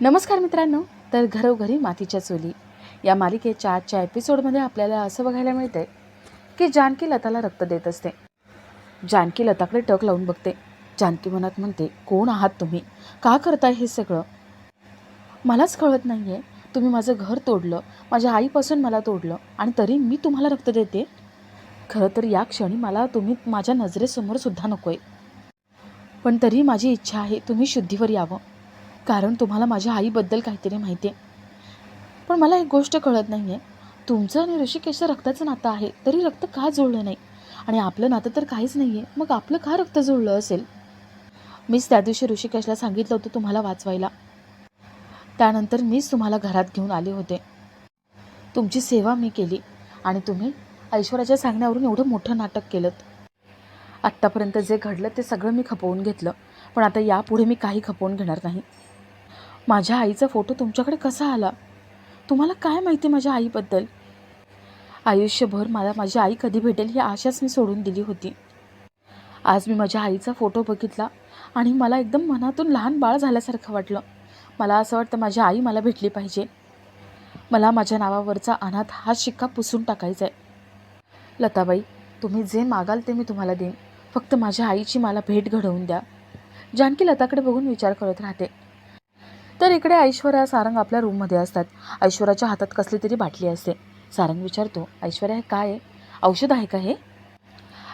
नमस्कार मित्रांनो तर घरोघरी मातीच्या चुली. या मालिकेच्या आजच्या एपिसोडमध्ये आपल्याला असं बघायला मिळते की जानकी लताला रक्त देत असते. जानकी लताकडे टक लावून बघते. जानकी मनात म्हणते कोण आहात तुम्ही? का करताय हे सगळं? मलाच कळत नाही आहे तुम्ही माझं घर तोडलं. माझ्या आईपासून मला तोडलं. आणि तरी मी तुम्हाला रक्त देते? खरं तर या क्षणी मला तुम्ही माझ्या नजरेसमोर सुद्धा नको आहे पण तरी माझी इच्छा आहे तुम्ही शुद्धीवर यावं. कारण तुम्हाला माझ्या आईबद्दल काहीतरी माहिती आहे. पण मला एक गोष्ट कळत नाही आहे तुमचं आणि ऋषिकेशचं रक्ताचं नातं आहे तरी रक्त का जुळलं नाही? आणि आपलं नातं तर काहीच नाही आहे मग आपलं का रक्त जुळलं असेल? मीच त्या दिवशी ऋषिकेशला सांगितलं होतं तुम्हाला वाचवायला. त्यानंतर मीच तुम्हाला घरात घेऊन आले होते. तुमची सेवा मी केली आणि तुम्ही ऐश्वर्याच्या सांगण्यावरून एवढं मोठं नाटक केलं आत्तापर्यंत जे घडलं ते सगळं मी खपवून घेतलं पण आता यापुढे मी काही खपवून घेणार नाही. माझ्या आईचा फोटो तुमच्याकडे कसा आला? तुम्हाला काय माहिती माझ्या आईबद्दल? आयुष्यभर मला माझी आई कधी भेटेल ही आशाच मी सोडून दिली होती. आज मी माझ्या आईचा फोटो बघितला आणि मला एकदम मनातून लहान बाळ झाल्यासारखं वाटलं. मला असं वाटतं माझी आई मला भेटली पाहिजे. मला माझ्या नावावरचा अनाथ हा शिक्का पुसून टाकायचा आहे लताबाई तुम्ही जे मागाल ते मी तुम्हाला देईन. फक्त माझ्या आईची मला भेट घडवून द्या. जानकी लताकडे बघून विचार करत राहते. तर इकडे ऐश्वर्या सारंग आपल्या रूममध्ये असतात. ऐश्वर्याच्या हातात कसली तरी बाटली असते. सारंग विचारतो ऐश्वर्या हे काय आहे? औषध आहे का हे?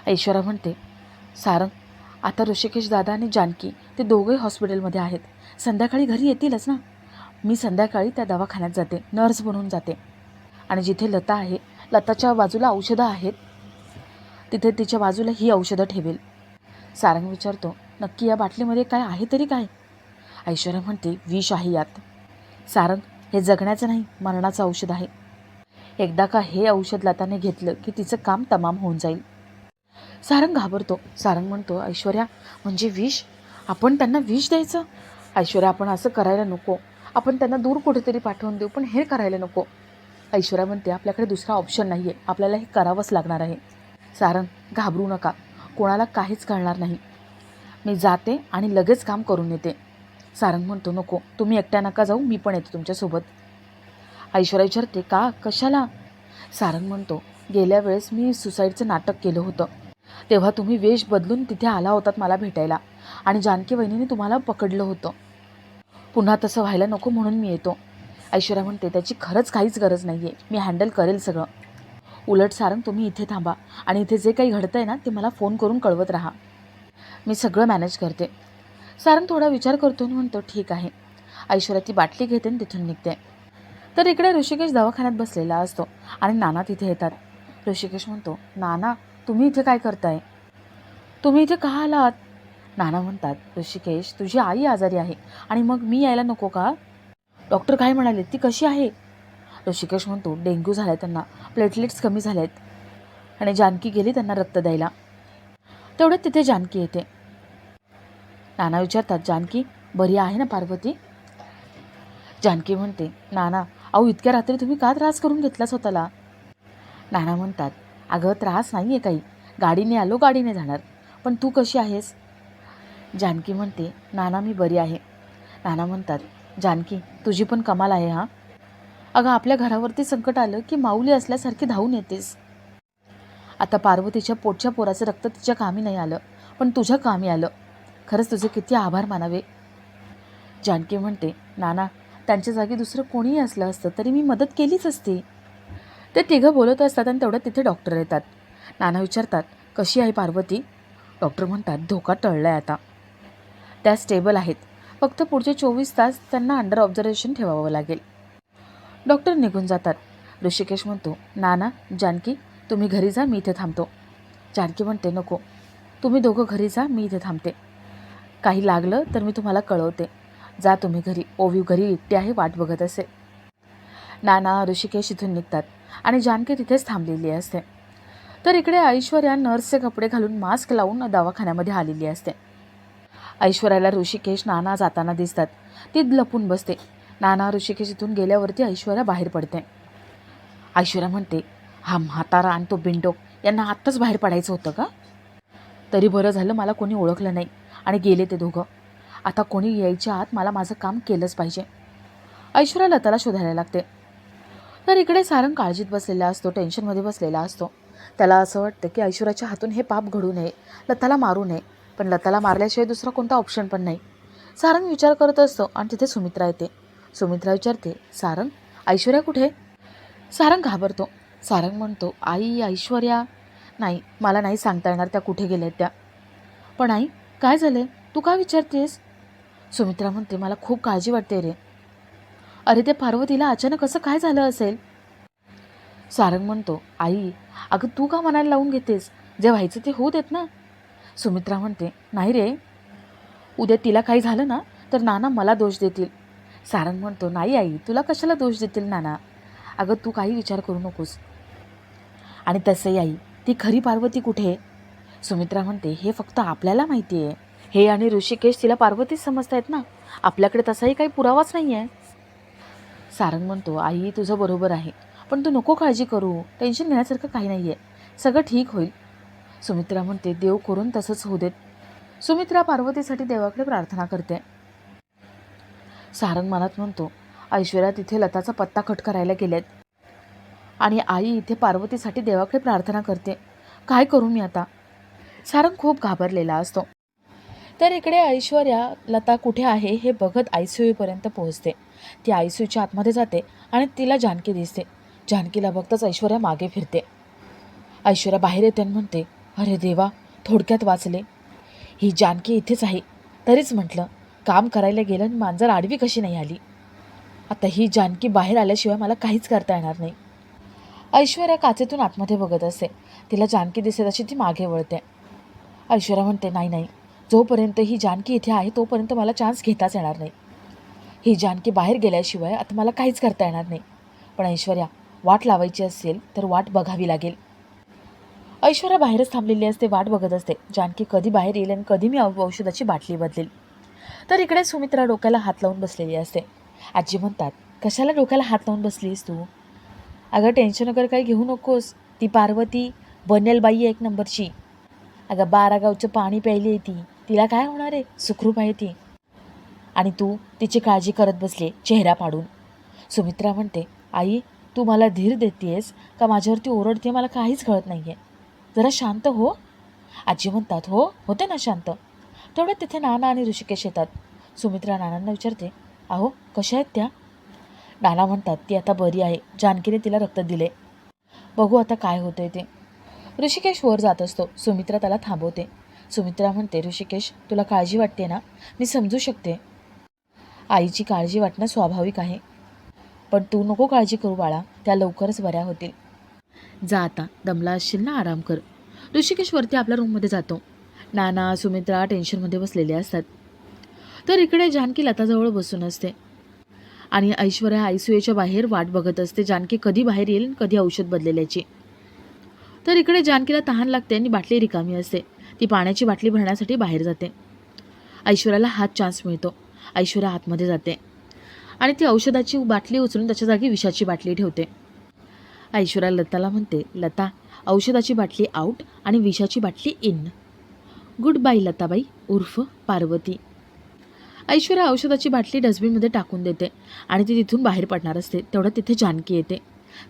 ऐश्वर्या म्हणते सारंग आता ऋषिकेश दादा आणि जानकी ते दोघंही हॉस्पिटलमध्ये आहेत. संध्याकाळी घरी येतीलच ना? मी संध्याकाळी त्या दवाखान्यात जाते. नर्स बनून जाते. आणि जिथे लता आहे लताच्या बाजूला औषधं आहेत तिथे तिच्या बाजूला ही औषधं ठेवेल. सारंग विचारतो नक्की या बाटलीमध्ये काय आहे तरी काय? ऐश्वर्या म्हणते विष आहे यात. सारंग हे जगण्याचं नाही मरणाचं औषध आहे. एकदा का हे औषध लताने घेतलं की तिचं काम तमाम होऊन जाईल. सारंग घाबरतो. सारंग म्हणतो ऐश्वर्या म्हणजे विष? आपण त्यांना विष द्यायचं? ऐश्वर्या आपण असं करायला नको. आपण त्यांना दूर कुठेतरी पाठवून देऊ पण हे करायला नको. ऐश्वर्या म्हणते आपल्याकडे दुसरा ऑप्शन नाही आहे आपल्याला हे करावंच लागणार आहे. सारंग घाबरू नका. कोणाला काहीच कळणार नाही. मी जाते आणि लगेच काम करून येते. सारंग म्हणतो नको तुम्ही एकट्या नका जाऊ मी पण येतो तुमच्यासोबत. ऐश्वर्या विचारते का? कशाला? सारंग म्हणतो गेल्या वेळेस मी सुसाईडचं नाटक केलं होतं. तेव्हा तुम्ही वेश बदलून तिथे आला होतात मला भेटायला आणि जानकी वहिनीने तुम्हाला पकडलं होतं. पुन्हा तसं व्हायला नको म्हणून मी येतो. ऐश्वर्या म्हणते त्याची खरंच काहीच गरज नाही आहे मी हँडल करेल सगळं. उलट सारंग तुम्ही इथे थांबा आणि इथे जे काही घडतं आहे ना ते मला फोन करून कळवत राहा. मी सगळं मॅनेज करते. सारंग थोडा विचार करतो आणि म्हणतो ठीक आहे. ऐश्वर्या ती बाटली घेते आणि तिथून निघते. तर इकडे ऋषिकेश दवाखान्यात बसलेला असतो आणि नाना तिथे येतात. ऋषिकेश म्हणतो नाना तुम्ही इथे काय करताय? तुम्ही इथे का आलात? नाना म्हणतात ऋषिकेश तुझी आई आजारी आहे आणि मग मी यायला नको का? डॉक्टर काय म्हणाले? ती कशी आहे? ऋषिकेश म्हणतो डेंग्यू झाला आहे त्यांना. प्लेटलेट्स कमी झाले आहेत आणि जानकी गेली त्यांना रक्त द्यायला. तेवढ्यात तिथे जानकी येते. नाना विचारतात जानकी बरी आहे ना पार्वती? जानकी म्हणते नाना अहो इतक्या रात्री तुम्ही का त्रास करून घेतला स्वतःला? नाना म्हणतात अगं त्रास नाही आहे काही. गाडीने आलो गाडीने जाणार. पण तू कशी आहेस? जानकी म्हणते नाना मी बरी आहे. नाना म्हणतात जानकी तुझी पण कमाल आहे हा. अगं आपल्या घरावरती संकट आलं की माऊली असल्यासारखी धावून येतेस. आता पार्वतीच्या पोटच्या पोराचं रक्त तिच्या कामी नाही आलं पण तुझ्या कामी आलं. खरंच तुझे किती आभार मानावे. जानकी म्हणते नाना त्यांच्या जागी दुसरं कोणीही असलं असतं तरी मी मदत केलीच असती. ते तिघं बोलत असतात आणि तेवढ्यात तिथे डॉक्टर येतात. नाना विचारतात कशी आहे पार्वती? डॉक्टर म्हणतात धोका टळला आहे आता. त्या स्टेबल आहेत. फक्त पुढचे चोवीस तास त्यांना अंडर ऑब्झर्वेशन ठेवावं लागेल. डॉक्टर निघून जातात. ऋषिकेश म्हणतो नाना जानकी तुम्ही घरी जा मी इथे थांबतो. जानकी म्हणते नको. तुम्ही दोघं घरी जा मी इथे थांबते. काही लागलं तर मी तुम्हाला कळवते. जा तुम्ही घरी. ओवी घरी एकटी आहे वाट बघत असे. नाना ऋषिकेश इथून निघतात आणि जानकी तिथेच थांबलेली असते. तर इकडे ऐश्वर्या नर्सचे कपडे घालून मास्क लावून दवाखान्यामध्ये आलेली असते. ऐश्वर्याला ऋषिकेश नाना जाताना दिसतात. ती लपून बसते. नाना ऋषिकेश इथून गेल्यावरती ऐश्वर्या बाहेर पडते. ऐश्वर्या म्हणते हा म्हातारा आणि तो बिंडो यांना आत्ताच बाहेर पडायचं होतं का? तरी बरं झालं मला कोणी ओळखलं नाही. आणि गेले ते दोघं. आता कोणी यायच्या आत मला माझं काम केलंच पाहिजे. ऐश्वर्या लताला शोधायला लागते. तर इकडे सारंग काळजीत बसलेला असतो टेन्शनमध्ये बसलेला असतो. त्याला असं वाटतं की ऐश्वर्याच्या हातून हे पाप घडू नये लताला मारू नये. पण लताला मारल्याशिवाय दुसरा कोणता ऑप्शन पण नाही. सारंग विचार करत असतो आणि तिथे सुमित्रा येते. सुमित्रा विचारते सारंग ऐश्वर्या कुठे? सारंग घाबरतो. सारंग म्हणतो आई ऐश्वर्या. नाही मला नाही सांगता येणार त्या कुठे गेल्या त्या. पण आई काय झालं तू का विचारतेस? सुमित्रा म्हणते मला खूप काळजी वाटते रे. अरे ते पार्वतीला अचानक असं काय झालं असेल? सारंग म्हणतो आई अगं तू का मनाला लावून घेतेस? जे व्हायचं ते होऊ देत ना. सुमित्रा म्हणते नाही रे. उद्या तिला काही झालं ना तर नाना मला दोष देतील. सारंग म्हणतो नाही आई तुला कशाला दोष देतील नाना? अगं तू काही विचार करू नकोस. आणि तसंही आई ती खरी पार्वती कुठे? आहे सुमित्रा म्हणते हे फक्त आपल्याला माहिती आहे हे आणि ऋषिकेश तिला पार्वतीच समजतायत ना. आपल्याकडे तसाही काही पुरावाच नाही आहे सारंग म्हणतो आई तुझं बरोबर आहे. पण तू नको काळजी करू. टेन्शन घेण्यासारखं काही नाही आहे सगळं ठीक होईल. सुमित्रा म्हणते देव करून तसंच होऊ देत. सुमित्रा पार्वतीसाठी देवाकडे प्रार्थना करते. सारंग मनात म्हणतो ऐश्वर्या तिथे लताचा पत्ता खट करायला गेल्यात आणि आई इथे पार्वतीसाठी देवाकडे प्रार्थना करते. काय करू मी आता? सारंग खूप घाबरलेला असतो. तर इकडे ऐश्वर्या लता कुठे आहे हे बघत आय सी यूपर्यंत पोहोचते. ती आय सी यूच्या आतमध्ये जाते आणि तिला जानकी दिसते. जानकीला बघताच ऐश्वर्या मागे फिरते. ऐश्वर्या बाहेर येते आणि म्हणते अरे देवा थोडक्यात वाचले. ही जानकी इथेच आहे. तरीच म्हटलं काम करायला गेलं आणि मांजर आडवी कशी नाही आली? आता ही जानकी बाहेर आल्याशिवाय मला काहीच करता येणार नाही. ऐश्वर्या काचेतून आतमध्ये बघत असते. तिला जानकी दिसते तशी ती मागे वळते. ऐश्वर्या म्हणते नाही नाही. जोपर्यंत ही जानकी इथे आहे तोपर्यंत मला चान्स घेताच येणार नाही. ही जानकी बाहेर गेल्याशिवाय आता मला काहीच करता येणार नाही. पण ऐश्वर्या वाट लावायची असेल तर वाट बघावी लागेल. ऐश्वर्या बाहेरच थांबलेली असते वाट बघत असते. जानकी कधी बाहेर येईल आणि कधी मी औ- औषधाची बाटली बदलेल. तर इकडे सुमित्रा डोक्याला हात लावून बसलेली असते. आजी म्हणतात कशाला डोक्याला हात लावून बसलीस तू? अगं टेन्शन वगैरे काही घेऊ नकोस. ती पार्वती बनेल बाई आहे एक नंबरची. अगं बारा गावचं पाणी प्यायली आहे ती. तिला काय होणार आहे? सुखरूप आहे ती. आणि तू तिची काळजी करत बसले चेहरा पाडून. सुमित्रा म्हणते आई तू मला धीर देतेस का? माझ्यावरती ओरडते मला काहीच कळत नाही आहे जरा शांत हो. आजी म्हणतात हो होते ना शांत. तेवढ्यात तिथे नाना आणि ऋषिकेश येतात. सुमित्रा नानांना विचारते अहो कशा आहेत त्या? नाना म्हणतात ती आता बरी आहे. जानकीने तिला रक्त दिले. बघू आता काय होतंय ते. ऋषिकेश वर जात असतो. सुमित्रा त्याला थांबवते. सुमित्रा म्हणते ऋषिकेश तुला काळजी वाटते ना? मी समजू शकते. आईची काळजी वाटणं स्वाभाविक आहे. पण तू नको काळजी करू बाळा. त्या लवकरच बऱ्या होतील. जा आता. दमला असशील ना? आराम कर. ऋषिकेश वरती आपल्या रूममध्ये जातो. नाना सुमित्रा टेन्शनमध्ये बसलेले असतात. तर इकडे जानकी लताजवळ बसून असते. आणि ऐश्वर्या आय सी बाहेर वाट बघत असते. जानकी कधी बाहेर येईल कधी औषध बदलेल्याची. तर इकडे जानकीला तहान लागते आणि बाटली रिकामी असते. ती पाण्याची बाटली भरण्यासाठी बाहेर जाते. ऐश्वर्याला हात चान्स मिळतो. ऐश्वर्या आतमध्ये जाते. आणि ती औषधाची बाटली उचलून त्याच्या जागी विषाची बाटली ठेवते. ऐश्वर्या लताला म्हणते लता औषधाची बाटली आऊट आणि विषाची बाटली इन गुड बाय लताबाई. उर्फ पार्वती. ऐश्वर्या औषधाची बाटली डस्टबिनमध्ये टाकून देते आणि ती तिथून बाहेर पडणार असते. तेवढ्यात तिथे जानकी येते.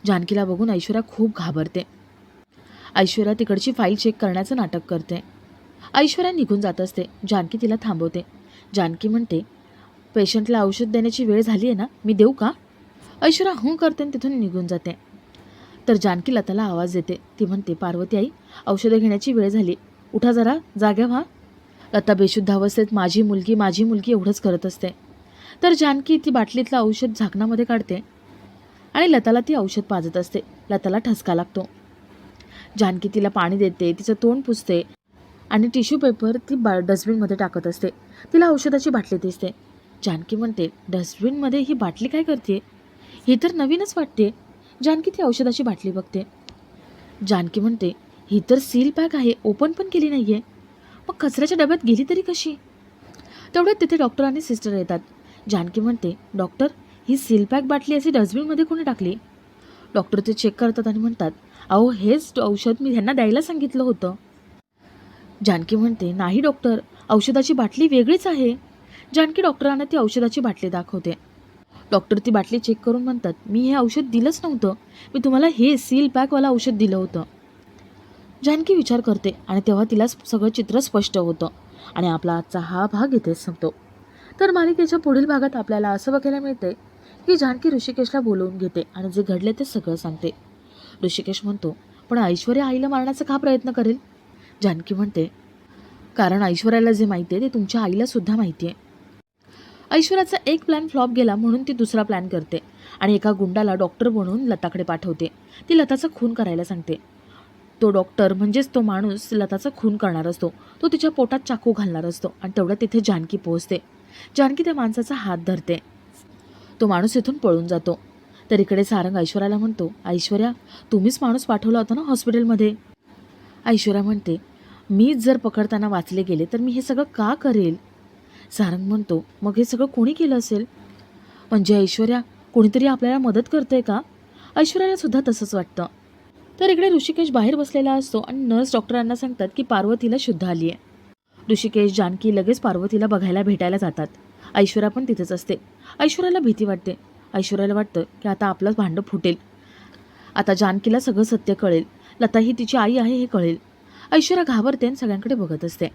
जानकीला बघून ऐश्वर्या खूप घाबरते. ऐश्वर्या तिकडची फाईल चेक करण्याचं नाटक करते. ऐश्वर्या निघून जात असते. जानकी तिला थांबवते. जानकी म्हणते पेशंटला औषध देण्याची वेळ झाली आहे ना? मी देऊ का? ऐश्वर्या हूं करते आणि तिथून निघून जाते. तर जानकी लताला आवाज देते. ती म्हणते पार्वती आई औषधं घेण्याची वेळ झाली. उठा जरा जाग्या व्हा. लता बेशुद्ध अवस्थेत माझी मुलगी माझी मुलगी एवढंच करत असते. तर जानकी ती बाटलीतलं औषध झाकणामध्ये काढते आणि लताला ती औषध पाजत असते. लताला ठसका लागतो. जानकी तिला पाणी देते तिचं तोंड पुसते आणि टिश्यू पेपर ती बा डस्टबिनमध्ये टाकत असते. तिला औषधाची बाटली दिसते. जानकी म्हणते डस्टबिनमध्ये ही बाटली काय करते ही तर नवीनच वाटते. जानकी ती औषधाची बाटली बघते. जानकी म्हणते ही तर सील पॅक आहे ओपन पण केली नाही आहे मग कचऱ्याच्या डब्यात गेली तरी कशी? तेवढ्यात तिथे डॉक्टर आणि सिस्टर येतात. जानकी म्हणते डॉक्टर ही सील पॅक बाटली अशी डस्टबिनमध्ये कोणी टाकली? डॉक्टर ते चेक करतात आणि म्हणतात अहो हेच औषध मी ह्यांना द्यायला सांगितलं होतं. जानकी म्हणते नाही डॉक्टर. औषधाची बाटली वेगळीच आहे. जानकी डॉक्टरांना ती औषधाची बाटली दाखवते. डॉक्टर ती बाटली चेक करून म्हणतात मी हे औषध दिलंच नव्हतं. मी तुम्हाला हे सील पॅकवालं औषध दिलं होतं. जानकी विचार करते आणि तेव्हा तिला सगळं चित्र स्पष्ट होतं आणि आपला आजचा हा भाग इथेच संपतो. तर मालिकेच्या पुढील भागात आपल्याला असं बघायला मिळते की जानकी ऋषिकेशला बोलवून घेते आणि जे घडले ते सगळं सांगते. ऋषिकेश म्हणतो पण ऐश्वर्या आईला मारण्याचा का प्रयत्न करेल? जानकी म्हणते कारण ऐश्वर्याला जे माहिती आहे ते तुमच्या आईला सुद्धा माहिती आहे. ऐश्वर्याचा एक प्लॅन फ्लॉप गेला म्हणून ती दुसरा प्लॅन करते आणि एका गुंडाला डॉक्टर बनवून लताकडे पाठवते. ती लताचा खून करायला सांगते. तो डॉक्टर म्हणजेच तो माणूस लताचा खून करणार असतो. तो तिच्या पोटात चाकू घालणार असतो आणि तेवढ्या तिथे जानकी पोहोचते. जानकी त्या माणसाचा हात धरते. तो माणूस इथून पळून जातो. तर इकडे सारंग ऐश्वर्याला म्हणतो ऐश्वर्या तुम्हीच माणूस पाठवला होता ना हॉस्पिटलमध्ये? ऐश्वर्या म्हणते मीच जर पकडताना वाचले गेले तर मी हे सगळं का करेल? सारंग म्हणतो मग हे सगळं कोणी केलं असेल? म्हणजे ऐश्वर्या कोणीतरी आपल्याला मदत करते का? ऐश्वर्याला सुद्धा तसंच वाटतं. तर इकडे ऋषिकेश बाहेर बसलेला असतो आणि नर्स डॉक्टरांना सांगतात की पार्वतीला शुद्ध आली आहे. ऋषिकेश जानकी लगेच पार्वतीला बघायला भेटायला जातात. ऐश्वर्या पण तिथेच असते. ऐश्वर्याला भीती वाटते. ऐश्वर्याला वाटतं की आता आपलंच भांडं फुटेल. आता जानकीला सगळं सत्य कळेल. लता ही तिची आई आहे हे कळेल. ऐश्वर्या घाबरते आणि सगळ्यांकडे बघत असते.